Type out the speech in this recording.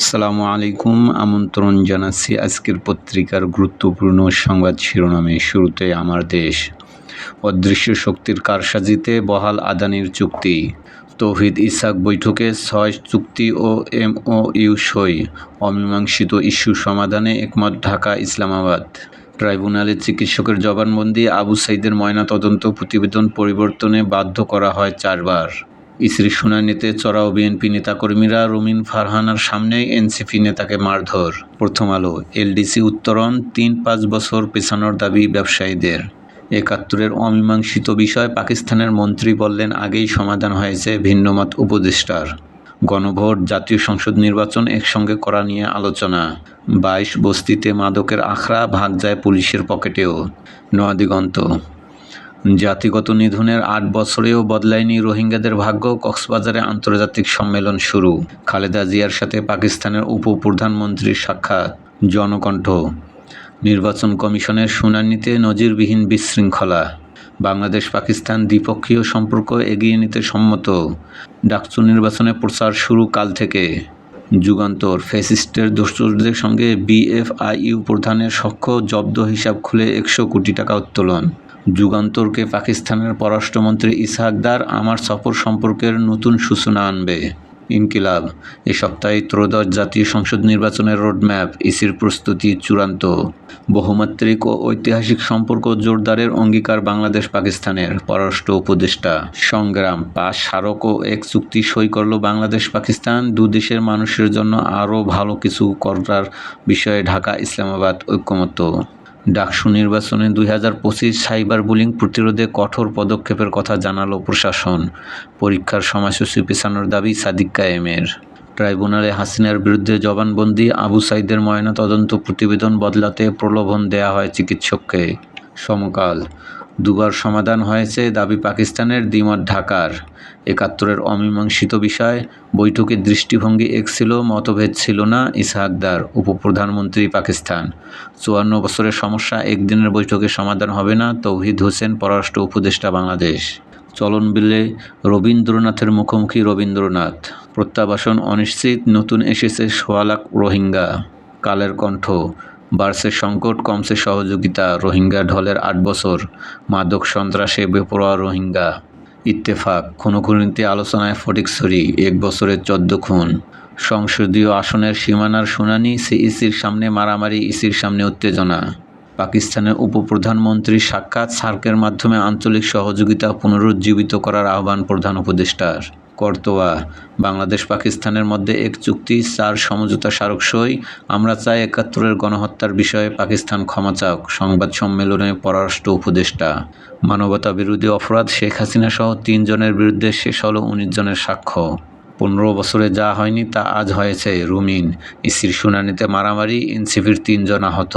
আসসালামু আলাইকুম। আমন্ত্রণ জানাচ্ছি আজকের পত্রিকার গুরুত্বপূর্ণ সংবাদ শিরোনামে। শুরুতে আমার দেশ। অদৃশ্য শক্তির কারসাজিতে বহাল আদানির চুক্তি। তৌহিদ ইসাক বৈঠকে ছয় চুক্তি ও এমওইউ সই। অমীমাংসিত ইস্যু সমাধানে একমত ঢাকা, ইসলামাবাদ। ট্রাইব্যুনালে চিকিৎসকের জবানবন্দি, আবু সাইদের ময়নাতদন্ত প্রতিবেদন পরিবর্তনে বাধ্য করা হয় চারবার। ইসির শুনানিতে চড়াও বিএনপি নেতাকর্মীরা রুমিন ফারহানার সামনেই এনসিপি নেতাকে মারধর। প্রথম আলো, এলডিসি উত্তরণ, তিন পাঁচ বছর পেছানোর দাবি ব্যবসায়ীদের। একাত্তরের অমীমাংসিত বিষয় পাকিস্তানের মন্ত্রী বললেন, আগেই সমাধান হয়েছে ভিন্নমত উপদেষ্টার। গণভোট, জাতীয় সংসদ নির্বাচন একসঙ্গে করা নিয়ে আলোচনা। বাইশ বস্তিতে মাদকের আখড়া ভাগ যায় পুলিশের পকেটেও। নয়াদিগন্ত জাতিগত নিধনের আট বছরেও বদলায়নি রোহিঙ্গাদের ভাগ্য, কক্সবাজারে আন্তর্জাতিক সম্মেলন শুরু। খালেদা জিয়ার সাথে পাকিস্তানের উপপ্রধানমন্ত্রীর সাক্ষাৎ। জনকণ্ঠ। নির্বাচন কমিশনের শুনানিতে নজিরবিহীন বিশৃঙ্খলা। বাংলাদেশ পাকিস্তান দ্বিপক্ষীয় সম্পর্ক এগিয়ে নিতে সম্মত। ডাকসু নির্বাচনে প্রচার শুরু কাল থেকে। যুগান্তর। ফেসিস্টের দোষরদের সঙ্গে বিএফআইইউ প্রধানের সখ্য জব্দ হিসাব খুলে একশো কোটি টাকা উত্তোলন। যুগান্তরকে পাকিস্তানের পররাষ্ট্রমন্ত্রী ইসহাকদার আমার সফর সম্পর্কের নতুন সূচনা আনবে। ইনকিলাব। এ সপ্তাহে ত্রয়োদশ জাতীয় সংসদ নির্বাচনের রোডম্যাপ, ইসির প্রস্তুতি চূড়ান্ত। বহুমাত্রিক ও ঐতিহাসিক সম্পর্ক জোরদারের অঙ্গীকার বাংলাদেশ পাকিস্তানের, পররাষ্ট্র উপদেষ্টা। সংগ্রাম পাঁচ স্মারক ও এক চুক্তি সই করল বাংলাদেশ, পাকিস্তান, দু দেশের মানুষের জন্য আরও ভালো কিছু করার বিষয়ে ঢাকা ইসলামাবাদ ঐক্যমত্য ডাকসু নির্বাচনে দুই হাজার পঁচিশ সাইবার বুলিং প্রতিরোধে কঠোর পদক্ষেপের কথা জানালো প্রশাসন। পরীক্ষার সময়সূচি পেছানোর দাবি সাদিক কায়েমের। ট্রাইব্যুনালে হাসিনার বিরুদ্ধে জবানবন্দি, আবু সাইদের ময়নাতদন্ত প্রতিবেদন বদলাতে প্রলোভন দেয়া হয় চিকিৎসককে। সমকাল। দুবার সমাধান হয়েছে দাবি পাকিস্তানের দ্বিমত ঢাকার। একাত্তরের অমীমাংসিত বিষয় বৈঠকের দৃষ্টিভঙ্গি এক ছিল মতভেদ ছিল না ইসহাকদার, উপপ্রধানমন্ত্রী পাকিস্তান। চুয়ান্ন বছরের সমস্যা একদিনের বৈঠকে সমাধান হবে না তৌহিদ হোসেন, পররাষ্ট্র উপদেষ্টা বাংলাদেশ। চলন বিলে রবীন্দ্রনাথের মুখোমুখি রবীন্দ্রনাথ। প্রত্যাবাসন অনিশ্চিত, নতুন এসেছে সোয়া লাখ রোহিঙ্গা। কালের কণ্ঠ বাড়ছে সংকট, কমছে সহযোগিতা। রোহিঙ্গা ঢলের আট বছর, মাদক সন্ত্রাসে বেপরোয়া রোহিঙ্গা। ইত্তেফাক, খুনোখুনিতে আলোচনায় ফটিকছড়ি এক বছরের চোদ্দ খুন। সংসদীয় আসনের সীমানার শুনানি, সিইসির সামনে মারামারি, ইসির সামনে উত্তেজনা। পাকিস্তানের উপপ্রধানমন্ত্রীর সাক্ষাৎ সার্কের মাধ্যমে আঞ্চলিক সহযোগিতা পুনরুজ্জীবিত করার আহ্বান প্রধান উপদেষ্টার। কর্তোয়া। বাংলাদেশ পাকিস্তানের মধ্যে এক চুক্তি, চার সমঝোতা স্মারক সই। আমরা চাই একাত্তরের গণহত্যার বিষয়ে পাকিস্তান ক্ষমা চাক, সংবাদ সম্মেলনে পররাষ্ট্র উপদেষ্টা। মানবতা বিরোধী অপরাধ শেখ হাসিনা সহ তিনজনের বিরুদ্ধে শেষ হলো উনিশ জনের সাক্ষ্য। পনেরো বছরে যা হয়নি তা আজ হয়েছে রুমিন। ইসির শুনানিতে মারামারি, এনসিপির তিনজন আহত।